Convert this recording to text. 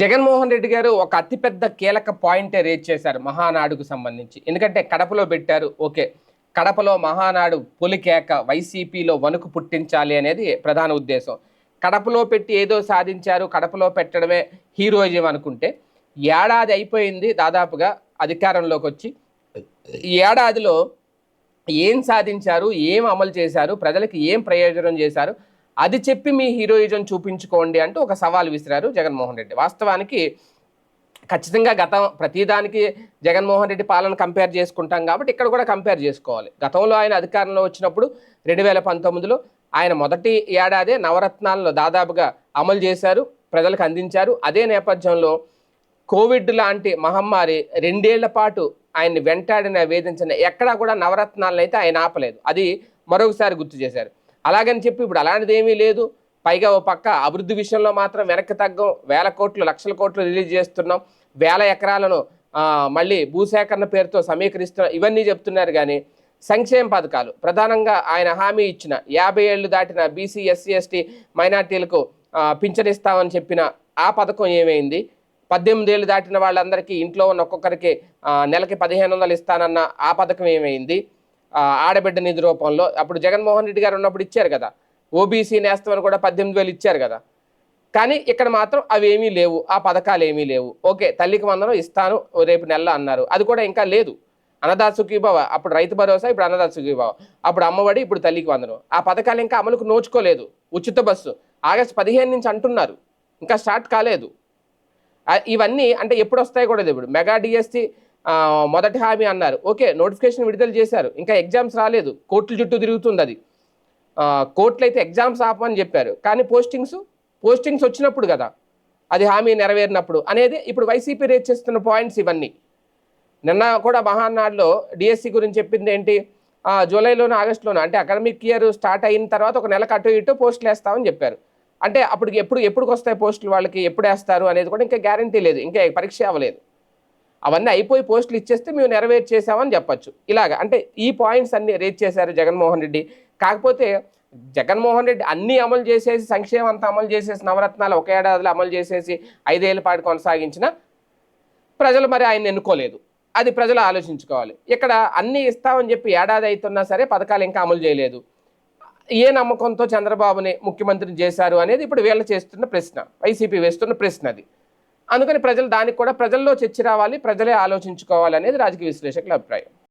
జగన్మోహన్ రెడ్డి గారు ఒక అతిపెద్ద కీలక పాయింటే రేజ్ చేశారు మహానాడుకు సంబంధించి. ఎందుకంటే కడపలో పెట్టారు ఓకే. కడపలో మహానాడు పొలికేక వైసీపీలో వణుకు పుట్టించాలి అనేది ప్రధాన ఉద్దేశం. కడపలో పెట్టి ఏదో సాధించారు కడపలో పెట్టడమే హీరోయిజం అనుకుంటే ఏడాది అయిపోయింది దాదాపుగా అధికారంలోకి వచ్చి. ఏడాదిలో ఏం సాధించారు ఏం అమలు చేశారు ప్రజలకు ఏం ప్రయోజనం చేశారు అది చెప్పి మీ హీరోయిజం చూపించుకోండి అంటూ ఒక సవాల్ విసిరారు జగన్మోహన్ రెడ్డి. వాస్తవానికి ఖచ్చితంగా గతం ప్రతిదానికి జగన్మోహన్ రెడ్డి పాలన కంపేర్ చేసుకుంటాం కాబట్టి ఇక్కడ కూడా కంపేర్ చేసుకోవాలి. గతంలో ఆయన అధికారంలో వచ్చినప్పుడు రెండు వేల పంతొమ్మిదిలో ఆయన మొదటి ఏడాదే నవరత్నాలను దాదాపుగా అమలు చేశారు ప్రజలకు అందించారు. అదే నేపథ్యంలో కోవిడ్ లాంటి మహమ్మారి రెండేళ్ళ పాటు ఆయన్ని వెంటాడిన వేధించిన ఎక్కడా కూడా నవరత్నాలను అయితే ఆయన ఆపలేదు. అది మరొకసారి గుర్తు చేశారు. అలాగని చెప్పి ఇప్పుడు అలాంటిది ఏమీ లేదు. పైగా ఓ పక్క అభివృద్ధి విషయంలో మాత్రం వెనక్కి తగ్గం. వేల కోట్లు లక్షల కోట్లు రిలీజ్ చేస్తున్నాం. వేల ఎకరాలను మళ్ళీ భూసేకరణ పేరుతో సమీకరిస్తున్నాం ఇవన్నీ చెప్తున్నారు కానీ సంక్షేమ పథకాలు. ప్రధానంగా ఆయన హామీ ఇచ్చిన యాభై ఏళ్ళు దాటిన బీసీ ఎస్సీ ఎస్టీ మైనార్టీలకు పింఛనిస్తామని చెప్పిన ఆ పథకం ఏమైంది? పద్దెనిమిది ఏళ్ళు దాటిన వాళ్ళందరికీ ఇంట్లో ఉన్న ఒక్కొక్కరికి నెలకి పదిహేను వందలు ఇస్తానన్న ఆ పథకం ఏమైంది? ఆడబిడ్డ నిధి రూపంలో అప్పుడు జగన్మోహన్ రెడ్డి గారు ఉన్నప్పుడు ఇచ్చారు కదా. ఓబీసీ నేస్తామని కూడా పద్దెనిమిది వేలు ఇచ్చారు కదా. కానీ ఇక్కడ మాత్రం అవి ఏమీ లేవు ఆ పథకాలు ఏమీ లేవు. ఓకే తల్లికి వందనం ఇస్తాను రేపు నెల అన్నారు. అది కూడా ఇంకా లేదు. అన్నదాత సుఖీభావ అప్పుడు రైతు భరోసా ఇప్పుడు అన్నదాత సుఖీభావ. అప్పుడు అమ్మఒడి ఇప్పుడు తల్లికి వందనం. ఆ పథకాలు ఇంకా అమలుకు నోచుకోలేదు. ఉచిత బస్సు. ఆగస్టు పదిహేను నుంచి అంటున్నారు. ఇంకా స్టార్ట్ కాలేదు. ఇవన్నీ అంటే ఎప్పుడు వస్తాయి కూడా ఇప్పుడు మెగా డిఎస్టీ మొదటి హామీ అన్నారు. ఓకే నోటిఫికేషన్ విడుదల చేశారు. ఇంకా ఎగ్జామ్స్ రాలేదు. కోర్టుల చుట్టూ తిరుగుతుంది అది. కోర్టులు అయితే ఎగ్జామ్స్ ఆపమని చెప్పారు. కానీ పోస్టింగ్స్ పోస్టింగ్స్ వచ్చినప్పుడు కదా అది హామీ నెరవేరినప్పుడు అనేది ఇప్పుడు వైసీపీ రేట్ చేస్తున్న పాయింట్స్ ఇవన్నీ. నిన్న కూడా మహానాడులో డిఎస్సి గురించి చెప్పింది ఏంటి? జూలైలోనూ ఆగస్టులోనూ అంటే అకాడమిక్ ఇయర్ స్టార్ట్ అయిన తర్వాత ఒక నెలకు అటు ఇటు పోస్టులు వేస్తామని చెప్పారు. అంటే అప్పుడు ఎప్పుడు ఎప్పుడు వస్తాయి పోస్టులు వాళ్ళకి? ఎప్పుడు వేస్తారు అనేది కూడా ఇంకా గ్యారంటీ లేదు. ఇంకా పరీక్ష అవ్వలేదు. అవన్నీ అయిపోయి పోస్టులు ఇచ్చేస్తే మేము నెరవేర్చేసామని చెప్పచ్చు చెప్పొచ్చు. ఇలాగ అంటే ఈ పాయింట్స్ అన్ని రేట్ చేశారు జగన్మోహన్ రెడ్డి. కాకపోతే జగన్మోహన్ రెడ్డి అన్నీ అమలు చేసేసి సంక్షేమం అంతా అమలు చేసేసి నవరత్నాలు ఒక ఏడాదిలో అమలు చేసేసి ఐదేళ్ళ పాటు కొనసాగించిన ప్రజలు మరి ఆయన ఎన్నుకోలేదు. అది ప్రజలు ఆలోచించుకోవాలి. ఇక్కడ అన్నీ ఇస్తామని చెప్పి ఏడాది అవుతున్నా సరే పథకాలు ఇంకా అమలు చేయలేదు. ఏ నమ్మకంతో చంద్రబాబుని ముఖ్యమంత్రిని చేశారు అనేది ఇప్పుడు వీళ్ళు చేస్తున్న ప్రశ్న వైసీపీ వేస్తున్న ప్రశ్న అది. అందుకని ప్రజలు దానికి కూడా ప్రజల్లో చర్చ రావాలి ప్రజలే ఆలోచించుకోవాలి అనేది రాజకీయ విశ్లేషకుల అభిప్రాయం.